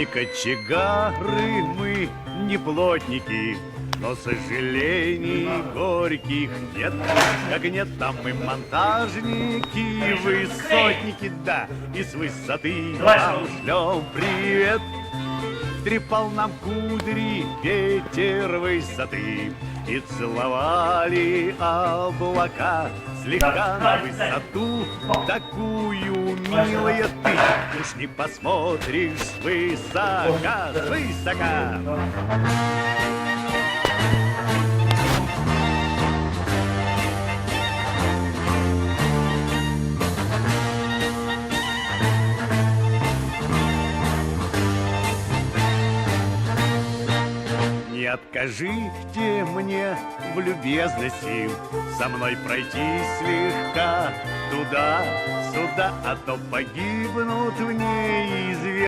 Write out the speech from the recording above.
Не кочегары мы, не плотники, но сожалений горьких нет, как нет там и монтажники, высотники, да, и с высоты вам шлем привет. Трепал нам кудри ветер высоты И целовали облака Слегка на высоту. Такую, милая ты Уж не посмотришь свысока Свысока Не откажите мне в любезности. Со мной пройти слегка Туда-сюда, а то погибнут в неизвестности